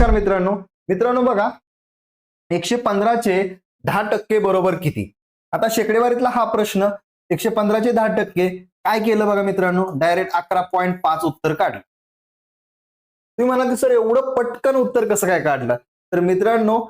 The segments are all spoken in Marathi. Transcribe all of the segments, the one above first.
नमस्कार मित्रांनो. मित्रांनो बघा एकशे पंधराचे दहा टक्के बरोबर किती? आता शेकडेवारीतला हा प्रश्न एकशे पंधराचे दहा टक्के काय केलं बघा मित्रांनो? डायरेक्ट अकरा पॉईंट पाच उत्तर काढलं. तुम्ही म्हणाल सर एवढं पटकन उत्तर कसं काय काढलं? तर मित्रांनो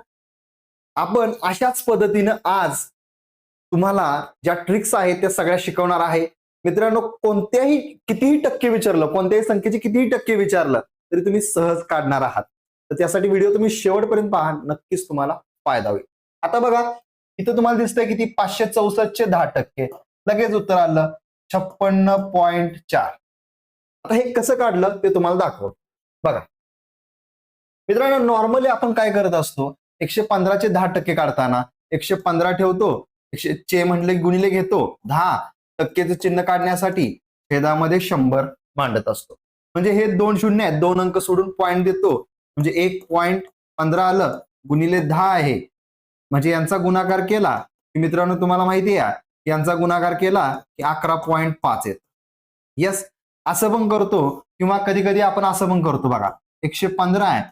आपण अशाच पद्धतीनं आज तुम्हाला ज्या ट्रिक्स आहेत त्या सगळ्या शिकवणार आहे. मित्रांनो कोणत्याही कितीही टक्के विचारलं कोणत्याही संख्येचे कितीही टक्के विचारलं तरी तुम्ही सहज काढणार आहात. तर त्यासाठी व्हिडिओ तुम्ही शेवटपर्यंत पहा नक्कीच तुम्हाला फायदा होईल. आता बघा इथं तुम्हाला दिसतंय किती पाचशे चौसष्टचे दहा टक्के. लगेच उत्तर आलं छप्पन्न पॉईंट चार. आता हे कसं काढलं ते तुम्हाला दाखव बघा. मित्रांनो नॉर्मली आपण काय करत असतो एकशे पंधराचे दहा टक्के काढताना एकशे पंधरा ठेवतो एकशे चे म्हटले गुणिले घेतो दहा टक्केचं चिन्ह काढण्यासाठी छेदामध्ये शंभर मांडत असतो. म्हणजे हे दोन शून्य आहेत दोन अंक सोडून पॉईंट देतो म्हणजे एक पॉईंट पंधरा आलं गुणिले दहा आहे. म्हणजे यांचा गुणाकार केला की मित्रांनो तुम्हाला माहिती आहे यांचा गुणाकार केला की अकरा पॉईंट पाच येत येस असं पण करतो किंवा कधी कधी आपण असं पण करतो बघा. एकशे पंधरा आहे.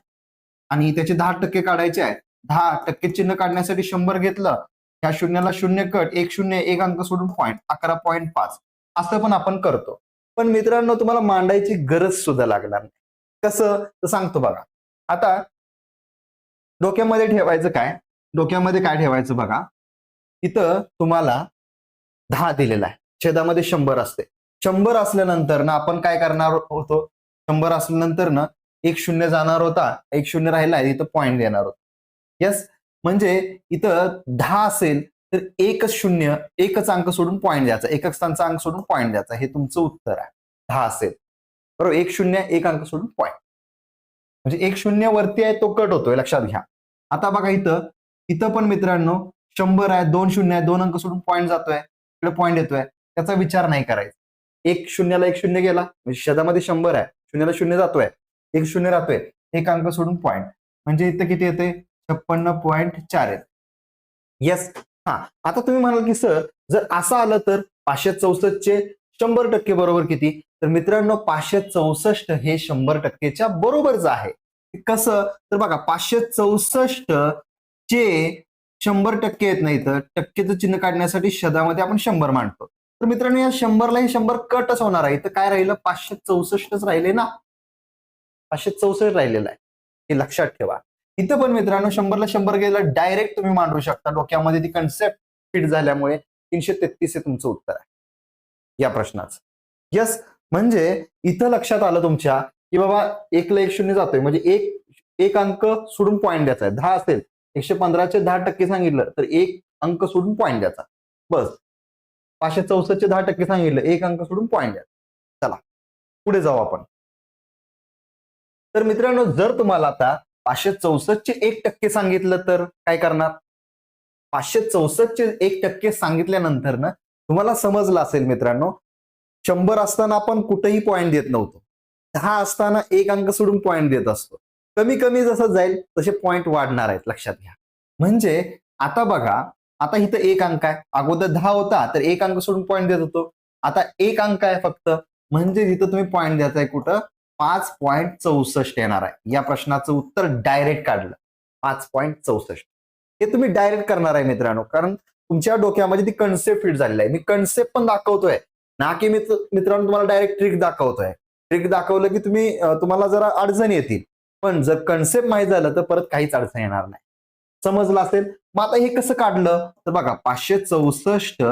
आणि त्याचे दहा टक्के काढायचे आहे दहा टक्के चिन्ह काढण्यासाठी शंभर घेतलं ह्या शून्याला शून्य कट एक शून्य एक अंक सोडून पॉईंट अकरा पॉईंट पाच. असं पण आपण करतो. पण मित्रांनो तुम्हाला मांडायची गरज सुद्धा लागणार नाही. कसं? तर सांगतो बघा. आता डोक्यामध्ये ठेवायचं काय? डोक्यामध्ये काय ठेवायचं बघा. इथं तुम्हाला दहा दिलेला आहे. छेदामध्ये शंभर असते. शंभर असल्यानंतर ना आपण काय करणार होतो? शंभर असल्यानंतर ना एक शून्य जाणार होता. एक शून्य राहिला इथं पॉईंट देणार होता. येस म्हणजे इथं दहा असेल तर एकच शून्य एकच अंक सोडून पॉईंट द्यायचा. एकच स्थानचा अंक सोडून पॉईंट द्यायचा. हे तुमचं उत्तर आहे. दहा असेल. बरोबर? एक शून्य एक अंक सोडून पॉईंट म्हणजे एक शून्य वरती आहे तो कट होतोय. लक्षात घ्या. आता बघा इथं इथं पण मित्रांनो शंभर आहे दोन शून्य आहे दोन अंक सोडून पॉईंट जातोय. इकडे पॉईंट येतोय. त्याचा विचार नाही करायचा. एक शून्याला एक शून्य गेला म्हणजे शब्दामध्ये शंभर आहे. शून्याला शून्य जातोय. एक शून्य राहतोय. एक अंक सोडून पॉईंट म्हणजे इथं किती येते? छप्पन्न पॉईंट चार येत. येस हा. आता तुम्ही म्हणाल की सर जर असं आलं तर पाचशे चौसष्टचे शंभर टक्के बरोबर किती? तर मित्रांनो पाचशे चौसष्ट हे शंभर टक्केच्या बरोबरच आहे. कसं? तर बघा पाचशे चौसष्ट चे शंभर टक्के येत नाही तर टक्केचं चिन्ह काढण्यासाठी शदामध्ये आपण शंभर मांडतो. तर मित्रांनो या शंभरला हे शंभर कटच होणार आहे. तर काय राहिलं? पाचशे चौसष्टच राहिले ना? पाचशे चौसष्ट राहिलेलं आहे. हे लक्षात ठेवा. इथं पण मित्रांनो शंभरला शंभर गेलं डायरेक्ट तुम्ही मांडू शकता. डोक्यामध्ये ती कन्सेप्ट फिट झाल्यामुळे तीनशे तेहतीस हे तुमचं उत्तर आहे. या प्रश्नाचं. यस म्हणजे इथं लक्षात आलं तुमच्या की बाबा एकला एक शून्य जातोय. म्हणजे एक एक अंक सोडून पॉईंट द्यायचा आहे. दहा असेल एकशे पंधराचे दहा टक्के सांगितलं तर एक अंक सोडून पॉईंट द्यायचा. बस. पाचशे चौसष्टचे दहा टक्के सांगितलं एक अंक सोडून पॉईंट द्यायचा चला. पुढे जाऊ आपण. तर मित्रांनो जर तुम्हाला आता पाचशे चौसष्टचे एक टक्के सांगितलं तर काय करणार? पाचशे चौसष्टचे एक टक्के सांगितल्यानंतर ना तुम्हाला समजलं असेल मित्रांनो शंभर असताना आपण कुठेही पॉईंट देत नव्हतो. दहा असताना एक अंक सोडून पॉईंट देत असतो. कमी कमी जसं जाईल तसे पॉईंट वाढणार आहेत लक्षात घ्या. म्हणजे आता बघा आता इथं एक अंक आहे. अगोदर दहा होता तर एक अंक सोडून पॉईंट देत होतो. आता एक अंक आहे फक्त. म्हणजे इथं तुम्ही पॉईंट द्यायचा आहे कुठं? पाच पॉईंट चौसष्ट येणार आहे. या प्रश्नाचं उत्तर डायरेक्ट काढलं. पाच पॉईंट चौसष्ट. हे तुम्ही डायरेक्ट करणार आहे मित्रांनो. कारण तुमच्या डोक्यामध्ये ती कन्सेप्ट फिट झालेली आहे. मी कन्सेप्ट पण दाखवतोय. ना की मित्र मित्रांनो तुम्हाला डायरेक्ट ट्रिक दाखवतोय. ट्रिक दाखवलं की तुम्ही तुम्हाला जरा अडचण येतील. पण जर कन्सेप्ट माहीत झालं तर परत काहीच अडचण येणार नाही. समजलं असेल? मग आता हे कसं काढलं? तर बघा पाचशे चौसष्ट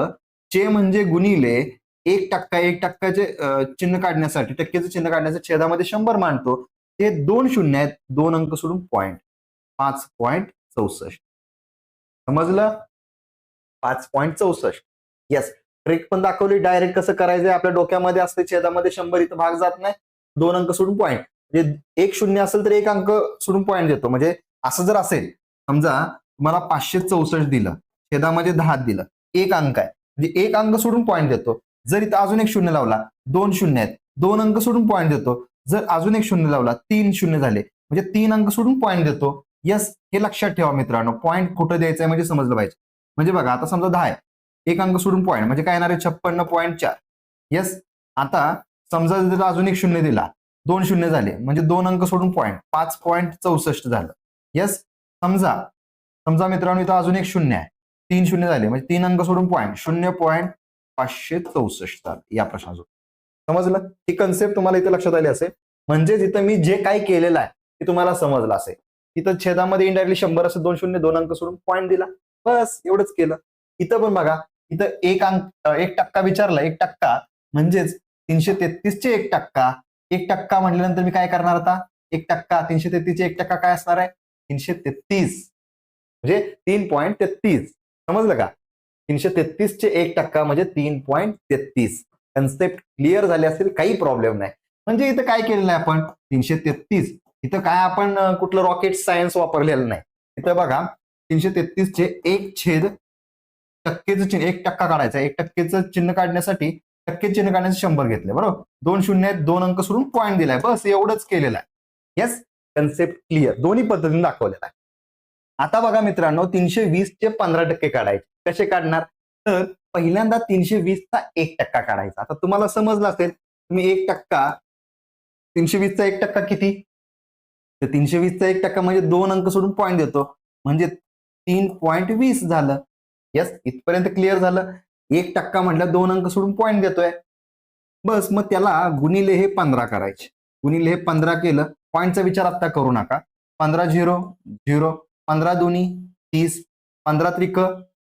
चे म्हणजे गुणिले एक टक्का एक टक्काचे चिन्ह काढण्यासाठी टक्केचं चिन्ह काढण्यासाठी छेदामध्ये शंभर मांडतो. हे दोन शून्य आहेत. दोन अंक सोडून पॉईंट पाच पॉईंट चौसष्ट. समजलं? पाच पॉईंट चौसष्ट. येस ट्रिक पण दाखवली. डायरेक्ट कसं करायचंय? आपल्या डोक्यामध्ये असते छेदामध्ये शंभर इथं भाग जात नाही. दोन अंक सोडून पॉईंट म्हणजे एक शून्य असेल तर एक अंक सोडून पॉईंट देतो. म्हणजे असं जर असेल समजा तुम्हाला पाचशे चौसष्ट दिलं छेदामध्ये दहा दिलं एक अंक आहे. म्हणजे एक अंक सोडून पॉईंट देतो. जर इथं अजून एक शून्य लावला दोन शून्य आहेत. दोन अंक सोडून पॉईंट देतो. जर अजून एक शून्य लावला तीन शून्य झाले. म्हणजे तीन अंक सोडून पॉईंट देतो. यस हे लक्षात ठेवा मित्रांनो. पॉईंट कुठं द्यायचं आहे म्हणजे समजलं पाहिजे. म्हणजे बघा आता समजा दहा आहे. एक अंक सोडून पॉईंट म्हणजे काय येणार आहे? छप्पन्न पॉईंट चार. येस आता समजा जर अजून एक शून्य दिला. दोन शून्य झाले. म्हणजे दोन अंक सोडून पॉईंट पाच पॉईंट चौसष्ट झालं. येस समजा. समजा मित्रांनो इथं अजून एक शून्य आहे. तीन शून्य झाले. म्हणजे तीन अंक सोडून पॉईंट शून्य पॉईंट पाचशे चौसष्ट झालं. या प्रश्नाचं समजलं? ही कन्सेप्ट तुम्हाला इथे लक्षात आली असेल. म्हणजेच इथं मी जे काही केलेलं आहे ते तुम्हाला समजलं असेल. इथं छेदामध्ये इनडायरेक्टली शंभर असं दोन शून्य दोन अंक सोडून पॉईंट दिला. बस एवढंच केलं. इथं पण बघा इथं एक अंक एक टक्का विचारला एक टक्का. म्हणजेच तीनशे तेहतीसचे एक टक्का. एक टक्का म्हटल्यानंतर मी काय करणार आता? एक टक्का. तीनशे तेहतीसचे एक टक्का काय असणार आहे? तीनशे तेहतीस. म्हणजे तीन पॉईंट तेहतीस. समजलं का? तीनशे तेहतीसचे एक टक्का म्हणजे तीन पॉईंट तेहतीस. कन्सेप्ट क्लिअर झाले असेल काही प्रॉब्लेम नाही. म्हणजे इथं काय केलेलं आहे आपण? तीनशे तेहतीस. इथं काय आपण कुठलं रॉकेट सायन्स वापरलेलं नाही. इथं बघा तीनशे तेहतीसचे एक छेद टक्केचं चिन्ह एक टक्का काढायचा एक टक्केचं चिन्ह काढण्यासाठी टक्के चिन्ह काढण्याचे शंभर घेतले बरोबर? दोन शून्य आहेत दोन अंक सोडून पॉईंट दिलाय बस एवढंच केलेलं आहे. येस कन्सेप्ट क्लिअर दोन्ही पद्धतीने दाखवलेला आहे. आता बघा मित्रांनो तीनशे वीसचे पंधरा टक्के काढायचे. कसे काढणार? तर पहिल्यांदा तीनशे वीसचा एक टक्का काढायचा. आता तुम्हाला समजलं असेल तुम्ही एक टक्का तीनशे वीसचा एक टक्का किती? तर तीनशे वीसचा एक टक्का म्हणजे दोन अंक सोडून पॉईंट देतो. म्हणजे तीन पॉईंट वीस झालं. यस इथपर्यंत क्लिअर झालं. एक टक्का म्हटलं दोन अंक सोडून पॉईंट देतोय. बस मग त्याला गुणिले हे पंधरा करायचे. गुणिले हे पंधरा केलं पॉईंटचा विचार आता करू नका. पंधरा झिरो झिरो पंधरा दोन्ही तीस पंधरा त्रिक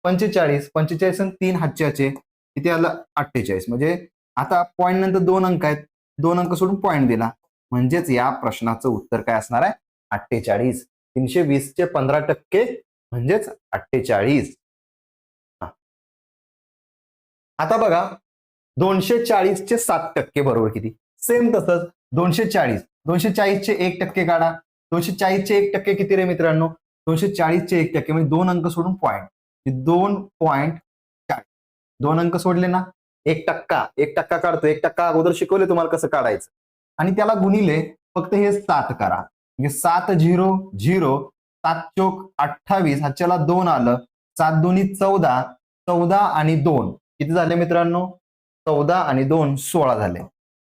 पंचेचाळीस पंचेचाळीस आणि तीन हातच्याचे. इथे आलं? अठ्ठेचाळीस. म्हणजे आता पॉईंट नंतर दोन अंक आहेत. दोन अंक सोडून पॉईंट दिला. म्हणजेच या प्रश्नाचं उत्तर काय असणार आहे? अठ्ठेचाळीस. तीनशे वीसचे पंधरा टक्के म्हणजेच अठ्ठेचाळीस. आता बघा दोनशे चाळीसचे सात टक्के बरोबर किती? सेम तसंच दोनशे चाळीस दोनशे चाळीसचे एक टक्के काढा. दोनशे चाळीसचे एक टक्के किती रे मित्रांनो? दोनशे चाळीसचे एक टक्के म्हणजे दोन अंक सोडून पॉईंट दोन पॉईंट चाळीस दोन अंक सोडले ना एक टक्का. एक टक्का काढतो एक टक्का अगोदर शिकवले तुम्हाला कसं काढायचं? आणि त्याला गुणिले फक्त हे सात करा. म्हणजे सात झिरो झिरो सात चोक अठ्ठावीस ह्याच्याला दोन आलं. सात दोन्ही चौदा चौदा आणि दोन. किती झाले मित्रांनो? चौदा आणि दोन सोळा झाले.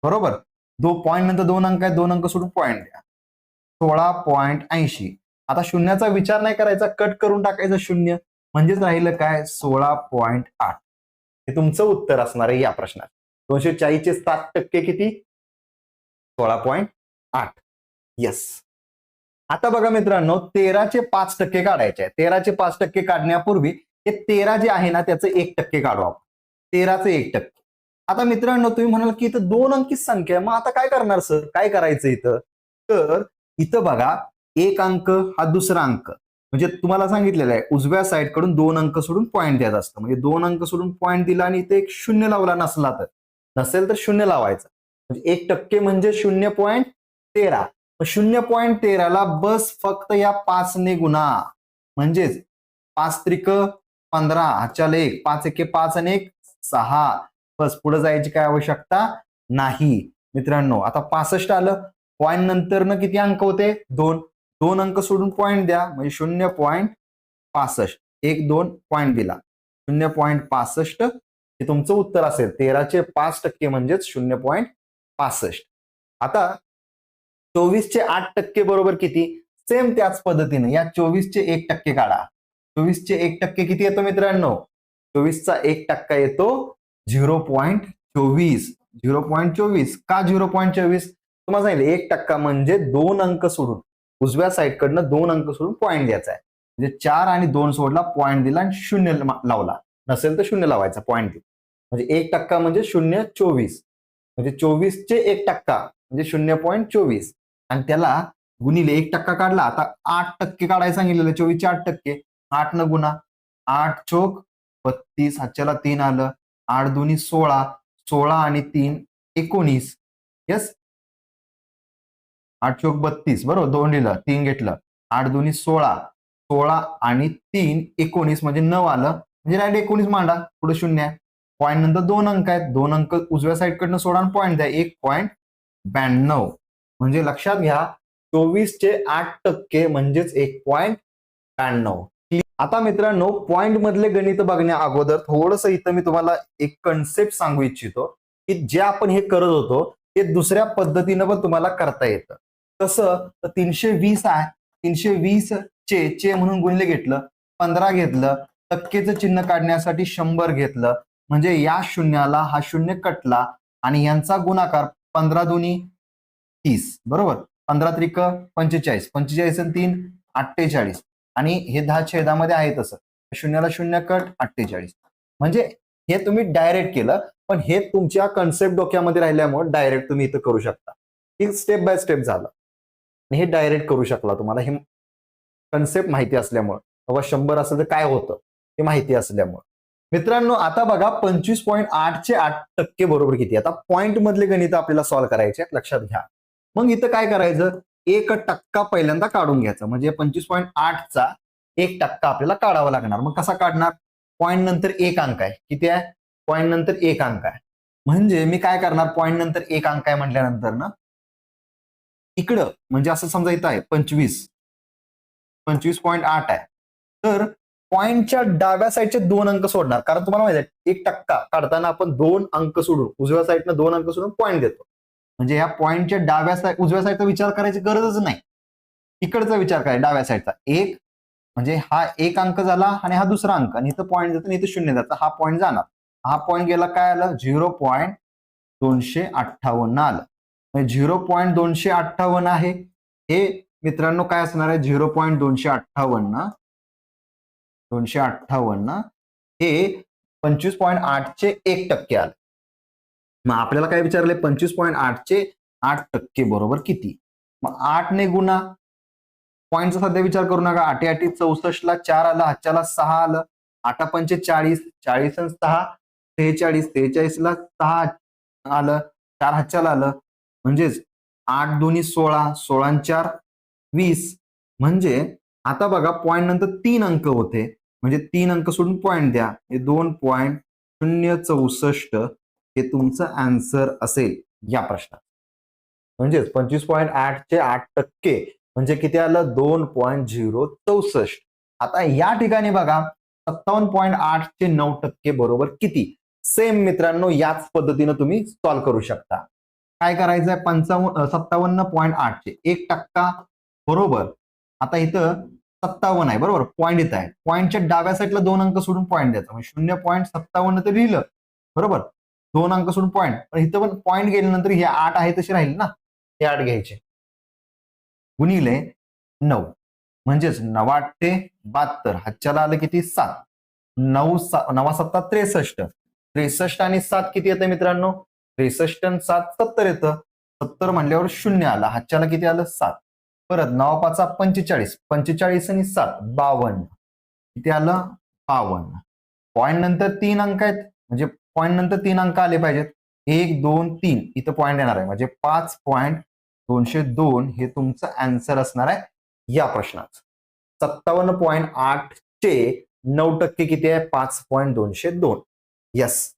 बरोबर? दो पॉईंट नंतर दोन अंक आहेत दोन अंक सोडून पॉईंट द्या. सोळा पॉईंट ऐंशी. आता शून्याचा विचार नाही करायचा कट करून टाकायचं शून्य. म्हणजेच राहिलं काय? सोळा पॉईंट आठ. हे तुमचं उत्तर असणार आहे या प्रश्नात. दोनशे चाळीसचे सात टक्के किती? सोळा पॉईंट आठ. येस आता बघा मित्रांनो तेराचे पाच टक्के काढायचे आहे तेराचे पाच टक्के काढण्यापूर्वी हे तेरा जे आहे ना त्याचं एक टक्के काढू आपण. तेराचे एक टक्के. आता मित्रांनो तुम्ही म्हणाल की इथं दोन अंकी संख्या आहे. मग आता काय करणार सर काय करायचं इथं? तर इथं बघा एक अंक हा दुसरा अंक. म्हणजे तुम्हाला सांगितलेलं आहे उजव्या साईडकडून दोन अंक सोडून पॉईंट द्यायचा असतं. म्हणजे दोन अंक सोडून पॉईंट दिला आणि इथे एक शून्य लावला नसला तर. नसेल तर शून्य लावायचं. म्हणजे एक टक्के म्हणजे शून्य पॉईंट तेरा. शून्य पॉईंट तेराला बस फक्त या पाचने गुणा. म्हणजेच पाच त्रिक पंधरा हाच्याला एक. पाच एके पाच आणि एक. सहा. बस पुढे जायची काय आवश्यकता नाही. मित्रांनो आता पासष्ट आलं. पॉईंट नंतर न किती अंक होते? दोन. दोन अंक सोडून पॉईंट द्या. म्हणजे शून्य पॉईंट पासष्ट. एक दोन पॉईंट दिला. शून्य पॉईंट पासष्ट. हे तुमचं उत्तर असेल. तेराचे पाच टक्के म्हणजेच शून्य पॉईंट पासष्ट. आता चोवीसचे आठ टक्के बरोबर किती? सेम त्याच पद्धतीने. या चोवीसचे एक टक्के काढा. चोवीसचे एक टक्के किती येतो मित्रांनो? चोवीसचा एक टक्का येतो. झिरो पॉईंट चोवीस. झिरो पॉईंट चोवीस. का झिरो पॉईंट चोवीस? तुम्हाला सांगितलं एक टक्का म्हणजे दोन अंक सोडून. उजव्या साईडकडनं दोन अंक सोडून पॉईंट द्यायचा आहे. म्हणजे चार आणि दोन सोडला पॉईंट दिला आणि शून्य लावला. नसेल तर शून्य लावायचा पॉईंट दिला म्हणजे एक टक्का म्हणजे शून्य चोवीस. म्हणजे चोवीसचे एक टक्का म्हणजे शून्य पॉईंट चोवीस. आणि त्याला गुणिले एक टक्का काढला आता आठ टक्के काढायला सांगितलेलं चोवीसचे आठ टक्के. आठ न गुणा. आठ चोक बत्तीस हाच्याला तीन आलं. आठ दोन्ही सोळा. सोळा आणि तीन एकोणीस. यस आठ चोक बत्तीस. बरोबर? दोन लिहिलं. तीन घेतलं. आठ दोन्ही सोळा. सोळा आणि तीन एकोणीस म्हणजे नऊ आलं. म्हणजे राईट एकोणीस मांडा. पुढे शून्य आहे. पॉईंट नंतर दोन अंक आहेत. दोन अंक उजव्या साईडकडनं सोळा आणि पॉईंट द्या. एक पॉईंट ब्याण्णव. म्हणजे लक्षात घ्या चोवीसचे आठ टक्के म्हणजेच एक पॉईंट ब्याण्णव. आता मित्रांनो पॉइंट मधले गणित बघण्या अगोदर थोडस इथं मी तुम्हाला एक कन्सेप्ट सांगू इच्छितो की जे आपण हे करत होतो ते दुसऱ्या पद्धतीनं पण तुम्हाला करता येतं. कसं तर तीनशे वीस आहे. तीनशे वीस चे चे म्हणून गुणले घेतलं पंधरा घेतलं टक्केचं चिन्ह काढण्यासाठी शंभर घेतलं. म्हणजे या शून्याला हा शून्य कटला आणि यांचा गुणाकार पंधरा दोन्ही तीस. बरोबर? पंधरा त्रिक पंचेचाळीस. पंचेचाळीस आणि तीन अठ्ठेचाळीस. आणि हे दहा छेदामध्ये आहे तसं. शून्याला शून्य कट अठ्ठेचाळीस. म्हणजे हे तुम्ही डायरेक्ट केलं पण हे तुमच्या कन्सेप्ट डोक्यामध्ये राहिल्यामुळे डायरेक्ट तुम्ही इथं करू शकता. हे स्टेप बाय स्टेप झालं. आणि हे डायरेक्ट करू शकला तुम्हाला. हे कन्सेप्ट माहिती असल्यामुळे. बाबा शंभर असेल तर काय होतं? हे माहिती असल्यामुळे. मित्रांनो आता बघा पंचवीस पॉईंट आठचे आठ टक्के बरोबर किती आता पॉईंट मधले गणित आपल्याला सॉल्व्ह करायचे लक्षात घ्या. मग इथं काय करायचं? एक टक्का पहिल्यांदा काढून घ्यायचा. म्हणजे पंचवीस पॉईंट आठचा एक टक्का आपल्याला काढावा लागणार. मग कसा काढणार? पॉईंट नंतर एक अंक आहे. किती आहे? पॉईंट नंतर एक अंक आहे. म्हणजे मी काय करणार? पॉईंट नंतर एक अंक आहे म्हटल्यानंतर ना इकडं म्हणजे असं समजा इथं आहे पंचवीस. पंचवीस पॉईंट आठ आहे. तर पॉईंटच्या डाव्या साईडचे दोन अंक सोडणार. कारण तुम्हाला माहिती आहे एक टक्का काढताना आपण दोन अंक सोडून उजव्या साईडनं दोन अंक सोडून पॉईंट देतो. म्हणजे ह्या पॉईंटच्या डाव्या साईड उजव्या साईडचा विचार करायची गरजच नाही. इकडचा विचार करायचा डाव्या साईडचा एक म्हणजे हा एक अंक झाला आणि हा दुसरा अंक. आणि इथं पॉईंट जातो आणि इथं शून्य जातं. हा पॉईंट जाणार. हा पॉईंट गेला काय आलं? झिरो पॉईंट दोनशे अठ्ठावन्न आलं. म्हणजे झिरो पॉईंट दोनशे अठ्ठावन्न आहे. हे मित्रांनो काय असणार आहे? झिरो पॉईंट दोनशे अठ्ठावन्न दोनशे अठ्ठावन्न हे पंचवीस पॉईंट आठचे एक टक्के आले. मग आपल्याला काय विचारले? पंचवीस पॉईंट आठचे आठ टक्के बरोबर किती? मग आठने गुणा. पॉईंटचा सध्या विचार करू नका. आठी आठी चौसष्टला चार आलं हातच्याला सहा आलं. आठा पंचे चाळीस चाळीस आणि सहा त्रेचाळीस त्रेचाळीसला सहा आलं चार हातच्याला आलं. म्हणजेच आठ दोन्ही सोळा सोळा चार वीस. म्हणजे आता बघा पॉईंट नंतर तीन अंक होते. म्हणजे तीन अंक सोडून पॉईंट द्या. हे दोन पॉईंट शून्य चौसष्ट. हे तुमचं आन्सर असेल या प्रश्नात. म्हणजेच पंचवीस पॉईंट आठचे आठ टक्के म्हणजे किती आलं? दोन पॉईंट झिरो चौसष्ट. आता या ठिकाणी बघा सत्तावन्न पॉईंट आठचे नऊ टक्के बरोबर किती? सेम मित्रांनो याच पद्धतीनं तुम्ही सॉल्व्ह करू शकता. काय करायचं आहे पंचावन्न सत्तावन्न पॉईंट आठचे एक टक्का बरोबर. आता इथं सत्तावन्न आहे बरोबर? पॉईंट इथं आहे. पॉईंटच्या डाव्या साईडला दोन अंक सोडून पॉईंट द्यायचा. म्हणजे शून्य पॉईंट सत्तावन्न तर लिहिलं. बरोबर? दोन अंक सोडून पॉईंट पण इथं पण पॉईंट गेल्यानंतर हे आठ आहे तसे राहील ना? हे आठ घ्यायचे. गुणिले नऊ. म्हणजेच नवाटे बहात्तर. हातच्याला आलं किती? सात. नऊ सा नवा सत्ता त्रेसष्ट. त्रेसष्ट आणि सात किती येतं मित्रांनो? त्रेसष्ट आणि सात सत्तर येतं. सत्तर म्हणल्यावर शून्य आला. हातच्याला किती आलं? सात. परत नवा पाचा पंचेचाळीस. पंचेचाळीस आणि सात. बावन्न. किती आलं? बावन्न. पॉईंट नंतर तीन अंक आहेत. म्हणजे पॉईंट नंतर तीन अंक आले पाहिजेत. एक दोन तीन. इथं पॉईंट येणार आहे. म्हणजे पाच पॉईंट दोनशे दोन हे तुमचं अँसर असणार आहे या प्रश्नाचं सत्तावन्न पॉईंट आठ चे नऊ टक्के किती आहे? पाच पॉईंट दोनशे दोन. यस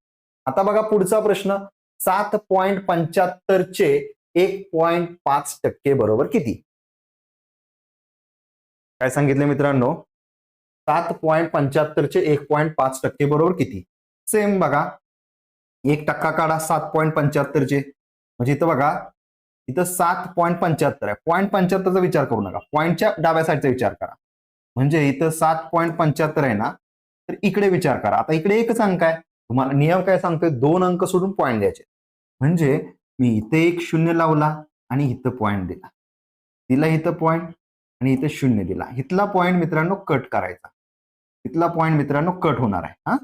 आता बघा पुढचा प्रश्न. सात पॉईंट पंच्याहत्तर चे एक पॉईंट पाच टक्के बरोबर किती? काय सांगितलं मित्रांनो? सात पॉईंट पंच्याहत्तर चे एक पॉईंट पाच टक्के बरोबर किती? सेम बघा. एक टक्का काढा सात पॉईंट पंच्याहत्तर चे. म्हणजे इथं बघा इथं सात पॉईंट पंच्याहत्तर आहे. पॉईंट पंच्याहत्तरचा विचार करू नका. पॉईंटच्या डाव्या साईडचा विचार करा. म्हणजे इथं सात पॉईंट पंच्याहत्तर आहे ना तर इकडे विचार करा. आता इकडे एकच अंक आहे. तुम्हाला नियम काय सांगतोय? दोन अंक सोडून पॉईंट द्यायचे. म्हणजे मी इथे एक शून्य लावला आणि इथं पॉईंट दिला. तिला इथं पॉईंट आणि इथं शून्य दिला. इथला पॉईंट मित्रांनो कट करायचा. इथला पॉईंट मित्रांनो कट होणार आहे. हा?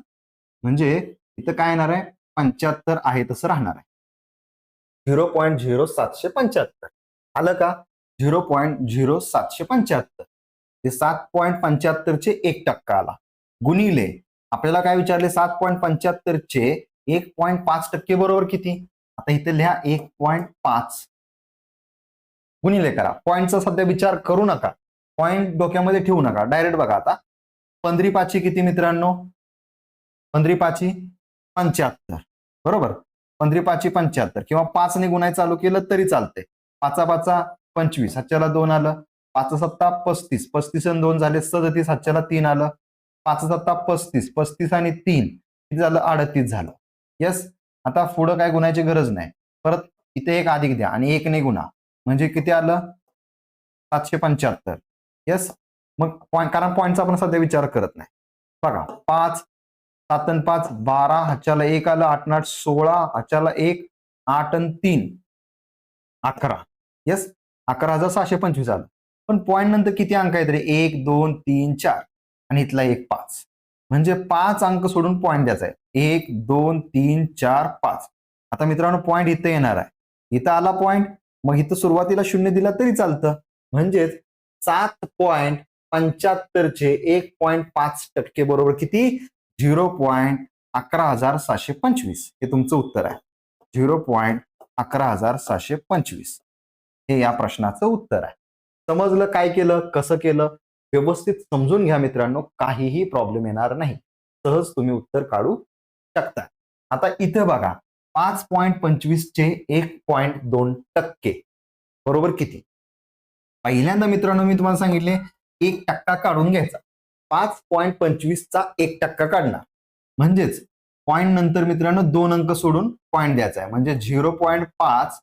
म्हणजे इथं काय येणार आहे? पंच्याहत्तर आहे तसं राहणार आहे. झिरो पॉईंट झिरो सातशे पंच्याहत्तर. आलं का? झिरो पॉईंट झिरो सातशे पंच्याहत्तर. ते सात पॉईंट पंच्याहत्तरचे एक टक्का आला. गुणिले आपल्याला काय विचारले? सात पॉईंट पंच्याहत्तरचे एक पॉईंट पाच टक्के बरोबर किती? आता इथे लिहा एक पॉईंट पाच. गुणिले करा. पॉईंटचा सध्या विचार करू नका. पॉईंट डोक्यामध्ये ठेवू नका. डायरेक्ट बघा आता. पंधरी पाचशे किती मित्रांनो? पंधरी पाचशे? पंच्याहत्तर. बरोबर? पंधरी पाचशे पंच्याहत्तर. किंवा पाचने गुन्हा चालू केलं तरी चालते पाचा पाचा पंचवीस हातच्याला दोन आलं. पाच सत्ता पस्तीस. पस्तीस आणि दोन झाले सदतीस हातच्याला तीन आलं. पाच सत्ता पस्तीस पस्तीस आणि तीन. किती झालं? अडतीस झालं. येस आता पुढं काय गुन्ह्याची गरज नाही. परत इथे एक अधिक द्या आणि एक ने गुणा म्हणजे किती आलं? सातशे पंच्याहत्तर. येस मग पॉईंट कारण पॉईंटचा आपण सध्या विचार करत नाही. बघा पाच सात आणि पाच बारा ह्याच्याला एक आलं आठ आठ सोळा ह्याच्याला एक आठ आणि तीन अकरा. येस अकरा हजार सहाशे पंचवीस आलं. पण पॉईंट नंतर किती अंक आहेत रे? एक दोन तीन चार. आणि इथला एक पाच. म्हणजे पाच अंक सोडून पॉईंट द्यायचा आहे. एक दोन तीन चार पाच. आता मित्रांनो पॉईंट इथं येणार आहे. इथं आला पॉईंट मग इथं सुरुवातीला शून्य दिला तरी चालतं. म्हणजेच सात पॉईंट पंच्याहत्तरचे एक पॉईंट पाच टक्के बरोबर किती? झिरो पॉईंट अकरा हजार सहाशे पंचवीस हे तुमचं उत्तर आहे. झिरो पॉईंट अकरा हजार सहाशे पंचवीस हे या प्रश्नाचं उत्तर आहे. समजलं काय केलं कसं केलं? व्यवस्थित समजून घ्या मित्रांनो काहीही प्रॉब्लेम येणार नाही. सहज तुम्ही उत्तर काढू शकता. आता इथं बघा पाच पॉईंट पंचवीसचे एक पॉईंट दोन टक्के. बरोबर किती? पहिल्यांदा मित्रांनो मी तुम्हाला सांगितले एक टक्का काढून घ्यायचा. पाच पॉईंट पंचवीसचा एक टक्का काढणार. म्हणजेच पॉईंट नंतर मित्रांनो दोन अंक सोडून पॉईंट द्यायचा आहे. म्हणजे झिरो पॉईंट पाच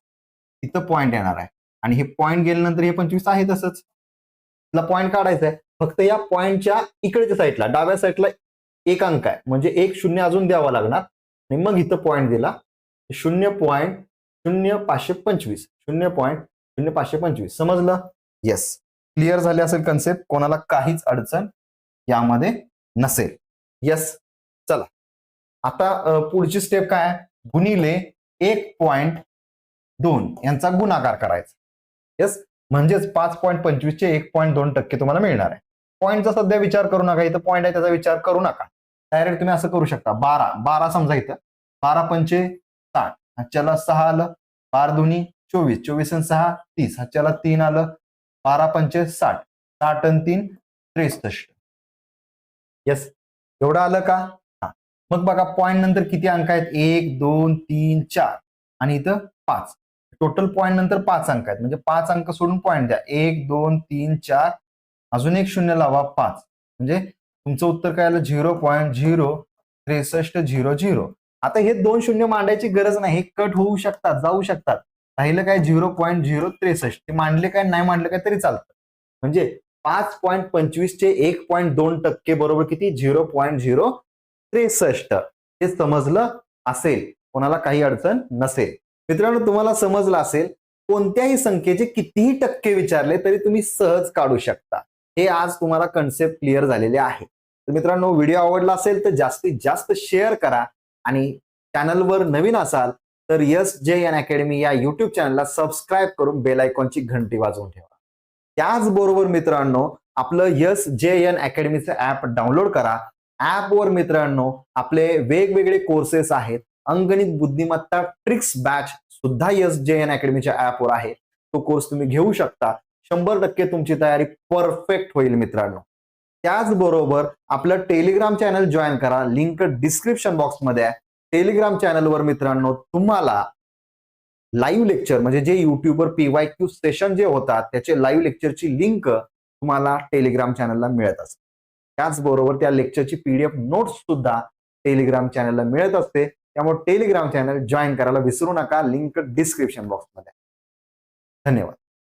इथं पॉईंट येणार आहे. आणि हे पॉईंट गेल्यानंतर हे पंचवीस आहे तसंच. तिला पॉईंट काढायचा आहे. फक्त या पॉईंटच्या इकडच्या साईडला डाव्या साईडला एक अंक आहे. म्हणजे एक शून्य अजून द्यावा लागणार. आणि मग इथं पॉईंट दिला. शून्य पॉईंट शून्य पाचशे पंचवीस. शून्य पॉईंट शून्य पाचशे पंचवीस. समजलं? येस क्लिअर झाले असेल कन्सेप्ट कोणाला काहीच अडचण यामध्ये नसेल. यस चला. आता पुढची स्टेप काय? आहे? गुणिले एक पॉइंट दोन यांचा गुणाकार करायचा. येस म्हणजेच पाच पॉईंट पंचवीसचे एक पॉईंट दोन टक्के तुम्हाला मिळणार आहे. पॉईंटचा सध्या विचार करू नका. इथं पॉईंट आहे त्याचा विचार करू नका. डायरेक्ट तुम्ही असं करू शकता. बारा. बारा समजा इथं. बारा पंचे साठ. हच्च्याला सहा आलं. बारा दोन्ही चोवीस. चोवीस आणि सहा तीस. हच्च्याला तीन आलं. बारा पंचे साठ. साठ आणि तीन त्रेसष्ट. येस एवढं आलं का? हा. मग बघा पॉईंट नंतर किती अंक आहेत? एक दोन तीन चार. आणि इथं पाच. टोटल पॉईंट नंतर पाच अंक आहेत. म्हणजे पाच अंक सोडून पॉईंट द्या. एक दोन तीन चार. अजून एक शून्य लावा पाच. म्हणजे तुमचं उत्तर काय आलं? झिरो पॉईंट झिरो त्रेसष्ट झिरो झिरो. आता हे दोन शून्य मांडायची गरज नाही. हे कट होऊ शकतात जाऊ शकतात. राहिलं काय? झिरो पॉईंट झिरो त्रेसष्ट. ते मांडले काय? नाही मांडले काय? तरी चालतं. म्हणजे पाच पॉईंट पंचवीसचे एक पॉईंट दोन टक्के बरोबर किती? झिरो पॉईंट झिरो त्रेसष्ट. हे समजलं असेल. कोणाला काही अडचण नसेल. मित्रांनो तुम्हाला समजलं असेल कोणत्याही संख्येचे कितीही टक्के विचारले तरी तुम्ही सहज काढू शकता. हे आज तुम्हाला कन्सेप्ट क्लिअर झालेले आहे. तर मित्रांनो व्हिडिओ आवडला असेल तर जास्तीत जास्त शेअर करा आणि चॅनलवर नवीन असाल तर यस जे एन अकॅडमी या युट्यूब चॅनलला सबस्क्राईब करून बेल आयकॉनची घंटी वाजवून ठेवा. त्याचबरोबर मित्रांनो आपलं yes J N अकॅडमीचं app download करा. ऍपवर मित्रांनो आपले वेगवेगळे कोर्सेस आहेत. अंगणित बुद्धिमत्ता ट्रिक्स बॅच सुद्धा यस जे एन अकॅडमीच्या ऍपवर आहे. तो कोर्स तुम्ही घेऊ शकता. शंभर टक्के तुमची तयारी परफेक्ट होईल मित्रांनो. त्याचबरोबर आपलं टेलिग्राम चॅनल जॉईन करा. लिंक डिस्क्रिप्शन बॉक्समध्ये आहे. टेलिग्राम चॅनलवर मित्रांनो तुम्हाला लाईव्ह लेक्चर म्हणजे जे युट्यूबवर पीवाय क्यू सेशन जे होतात त्याचे लाईव्ह लेक्चरची लिंक तुम्हाला टेलिग्राम चॅनलला मिळत असते. त्याचबरोबर त्या लेक्चरची पीडीएफ नोट्स सुद्धा टेलिग्राम चॅनलला मिळत असते. त्यामुळे टेलिग्राम चॅनल जॉईन करायला विसरू नका. लिंक डिस्क्रिप्शन बॉक्समध्ये धन्यवाद.